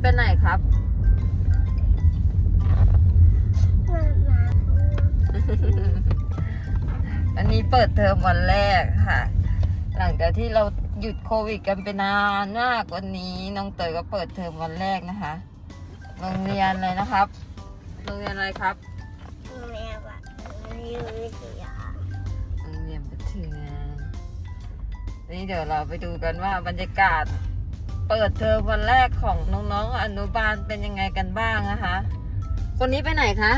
ไปไหนครับ อันนี้เปิดเทอมวันแรกค่ะ หลังจากที่เราหยุดโควิดกันไปนานมากวันนี้น้องเตยก็เปิดเทอมวันแรกนะคะ โรงเรียนอะไรนะครับ โรงเรียนอะไรครับ โรงเรียนวิทยานี่เดี๋ยวเราไปดูกันว่าบรรยากาศ เปิดเทอมวันแรกของน้องๆอนุบาลเป็นยังไงกันบ้างนะคะ คนนี้ไปไหนคะ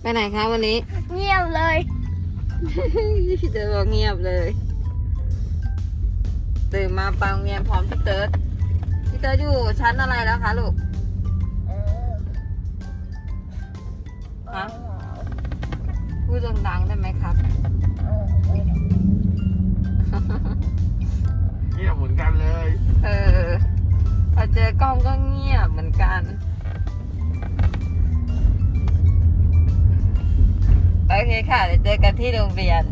ไปไหนคะวันนี้ เงียบเลยพี่เติร์ดบอกเงียบเลยตื่นมาไปโรงเรียนพร้อมพี่เติร์ดพี่เติร์ดอยู่ชั้นอะไรแล้วคะลูกเออฮะพูดดังๆได้ไหมครับ เลยเออพอเจอกล้องก็เงียบเหมือนกันโอเคค่ะเดี๋ยวเจอกันที่โรงเรียน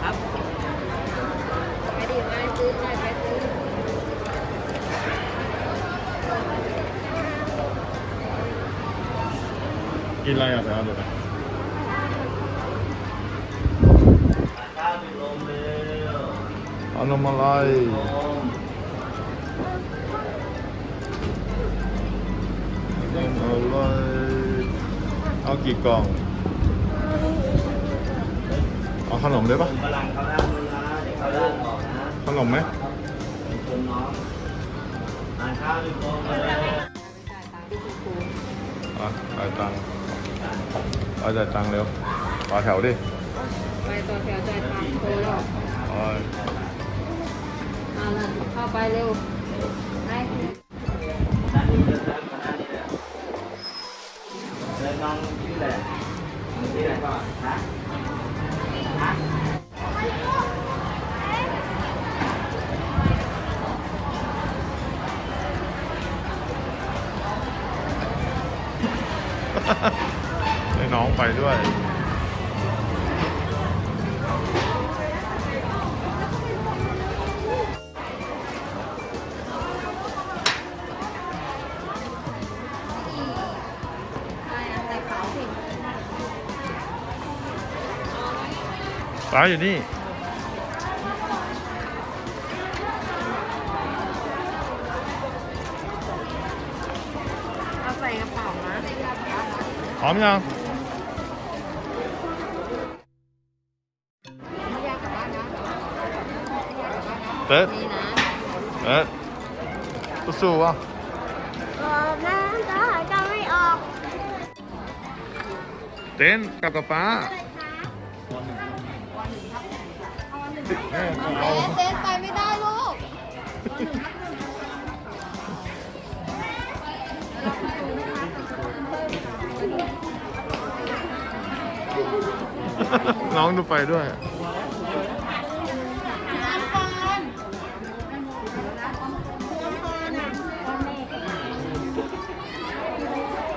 ครับไปดีมาซื้อหน่อยไปซื้อ กินอะไรอะแถวเดี๋ยวนะข้าวหนึ่งลมเร็วเอานมอะไรลมนมอะไรเอากี่กล่อง เอาขนมได้ปะกำลังเขาล่างมือนะเดี๋ยวเขาล่างออกนะขนมไหมเป็นคนน้องทานข้าวหนึ่งลมเร็วอะจ่ายตังค์ เอาจ่ายตังค์เร็วต่อแถวดิ ไปต่อแถวใจายตังค์โทรหรอกโอ้ยมาเลยเข้าไปเร็วไปด้านนี้เดินด้านด้านนี้เลยเดินน้องชื่ออะไรชื่ออะไรก่อนฮะฮะ องไปด้วยไปอันใส่ขาวสิป้าอยู่นี่ เอาใส่กระเป๋านะพร้อมยัง เต๊ดนี่นะเต๊ดสู้ๆวะเออแม่ก็หายใจไม่ออกเต้นกลับกับป้าแม่เอาเต้นไปไม่ได้ลูกน้องดูไปด้วย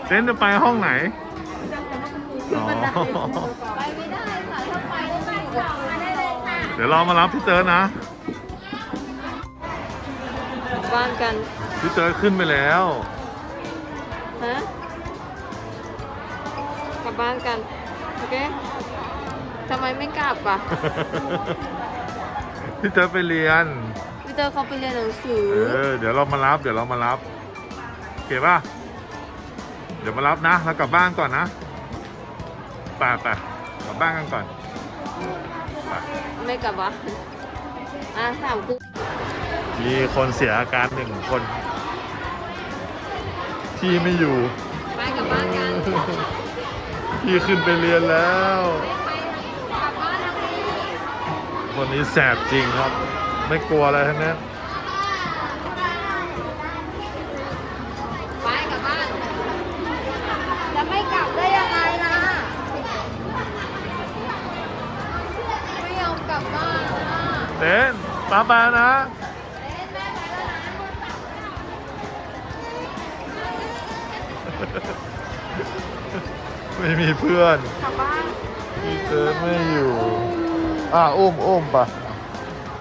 เต้นจะไปห้องไหน อ๋อ ไปไม่ได้ค่ะถ้าไปต้องไปสองมาได้เลยค่ะ เดี๋ยวเรามารับพี่เติร์ดนะบ้านกัน พี่เติร์ดขึ้นไปแล้ว ฮะ กลับบ้านกัน โอเค ทำไมไม่กลับอะ พี่เติร์ดไปเรียน พี่เตอร์เขาไปเรียนหนังสือ เออ เดี๋ยวเรามารับ เดี๋ยวเรามารับโอเคป่ะ เดี๋ยวมารับนะ แล้วกลับบ้านก่อนนะไปไปกลับบ้านกันก่อนไปไม่กลับวะอะถามกูมีคนเสียอาการหนึ่งคน ที่ไม่อยู่ ไปกลับบ้านกันที่ขึ้นไปเรียนแล้วไปกลับบ้านนะพี่คนนี้แสบจริงครับ ไม่กลัวอะไรทั้งนั้น ไปกลับบ้าน จะไม่กลับได้ยังไงล่ะ ไม่ยอมกลับบ้านนะ เต้นป้าปานะเไม่มีเพื่อนกลับบ้าน พี่เติร์ดไม่อยู่ อะอุ้มอุ้มปะก